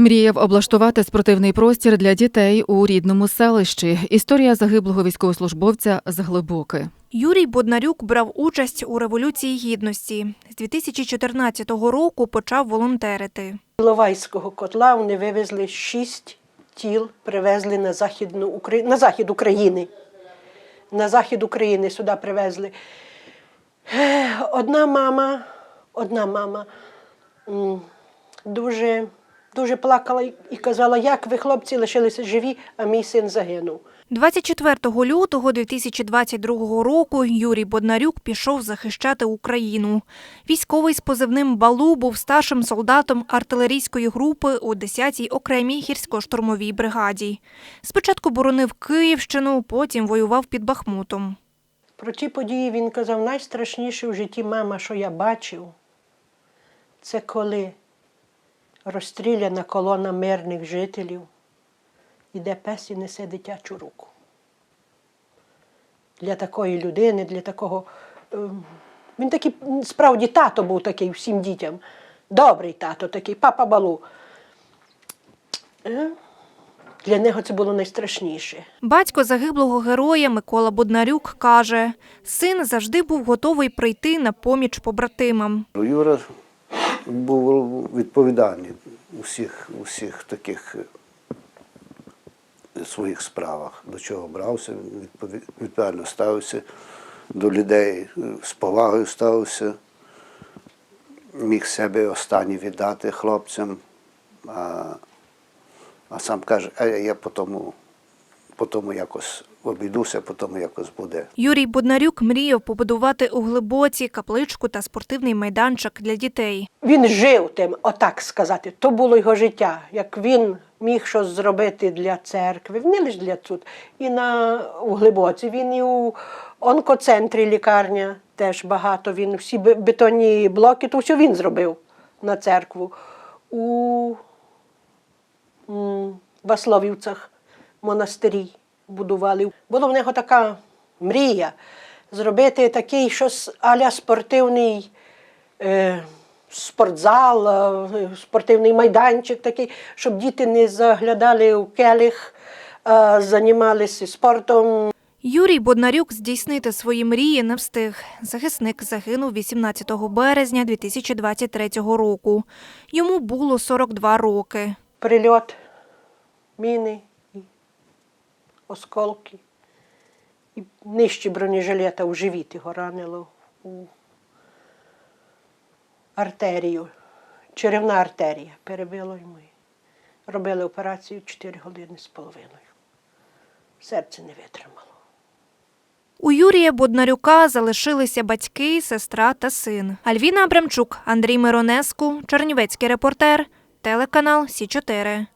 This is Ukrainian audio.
Мріяв облаштувати спортивний простір для дітей у рідному селищі. Історія загиблого військовослужбовця з Глибоки. Юрій Боднарюк брав участь у Революції Гідності. З 2014 року почав волонтерити. Іловайського котла вони вивезли шість тіл, привезли на, Західну Украї... на захід України. На захід України сюди привезли. Одна мама, одна мама дуже, дуже плакала і- казала, як ви, хлопці, лишилися живі, а мій син загинув. 24 лютого 2022 року Юрій Боднарюк пішов захищати Україну. Військовий з позивним Балу був старшим солдатом артилерійської групи у 10-й окремій гірсько-штурмовій бригаді. Спочатку боронив Київщину, потім воював під Бахмутом. Про ті події він казав, найстрашніше в житті мама, що я бачив, це коли розстріляна колона мирних жителів, іде пес і несе дитячу руку. Для такої людини, для такого. ем, Він такий, справді, тато був такий всім дітям. Добрий тато такий, папа балу. Е, Для нього це було найстрашніше. Батько загиблого героя Микола Боднарюк каже, син завжди був готовий прийти на поміч побратимам. Юра був відповідальний у всіх, таких е, своїх справах, до чого брався, відповідально ставився до людей, е, з повагою ставився, міг себе останнє віддати хлопцям, а, а сам каже, а я по тому, по тому якось обійдуся, по тому якось буде. Юрій Боднарюк мріяв побудувати у Глибоці капличку та спортивний майданчик для дітей. Він жив тим, отак сказати. То було його життя. Як він міг щось зробити для церкви, не лише для тут, і на у Глибоці. Він і у онкоцентрі лікарня теж багато. Він всі бетонні блоки, то все він зробив на церкву. У Васловівцях монастирі будували. Була в нього така мрія зробити такий щось аля спортивний е, спортзал, е, спортивний майданчик такий, щоб діти не заглядали у келих, а займалися спортом. Юрій Боднарюк здійснити свої мрії не встиг. Захисник загинув 18 березня 2023 року. Йому було 42 роки. Прильот, міни, осколки. І нижче бронежилета у живіт його ранило у артерію, черевна артерія перебило йому. Робили операцію 4 години з половиною. Серце не витримало. У Юрія Боднарюка залишилися батьки, сестра та син. Альвіна Абрамчук, Андрій Миронеску, Чернівецький репортер, телеканал Сі 4